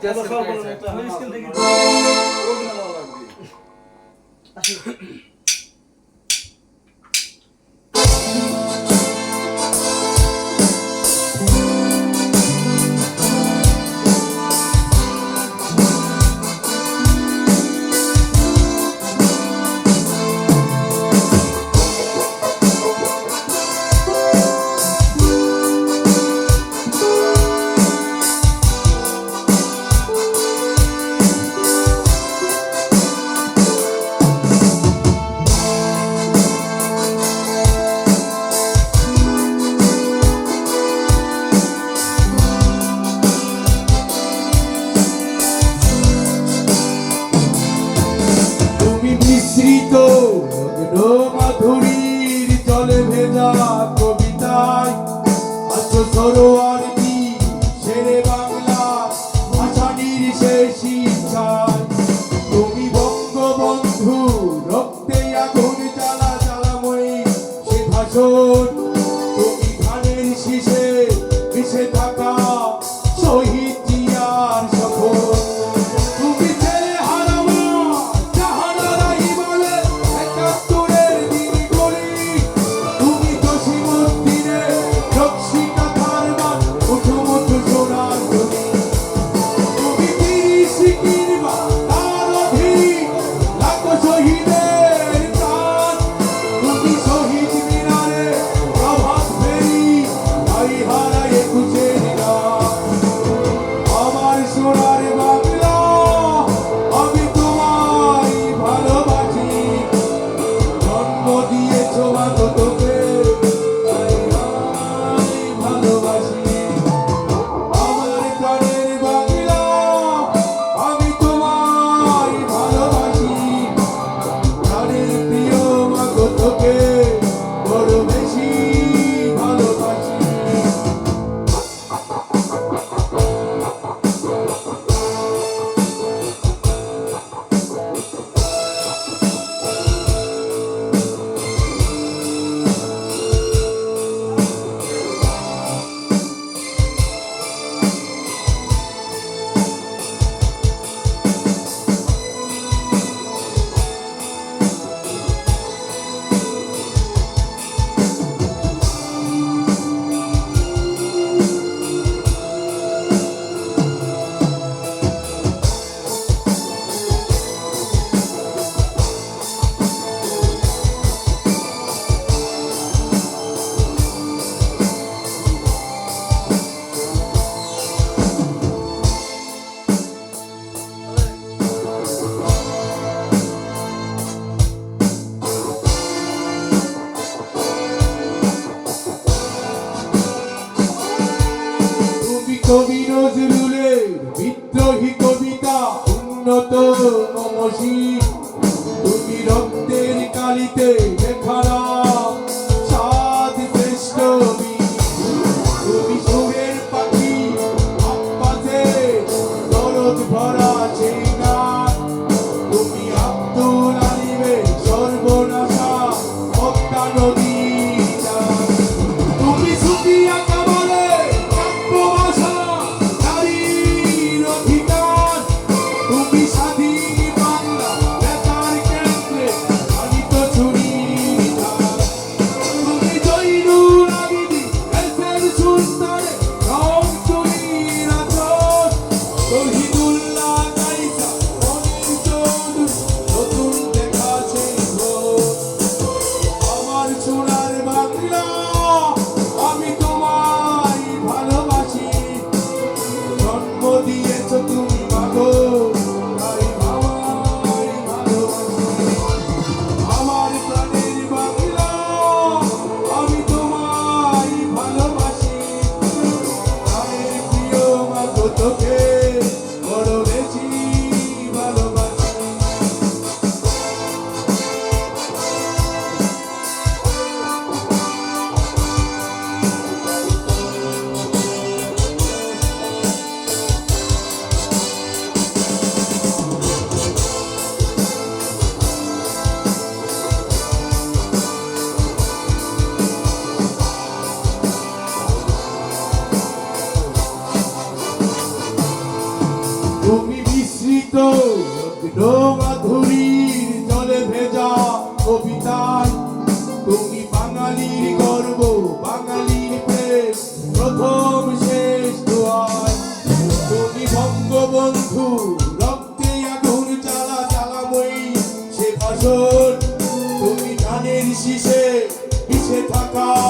Scale থেকে কবিতায় সরোয়ার কি শেরে বাংলা ভাষা নির্শেষ বিদ্রোহী কবিতা উন্নত নমসী tu toque. fall.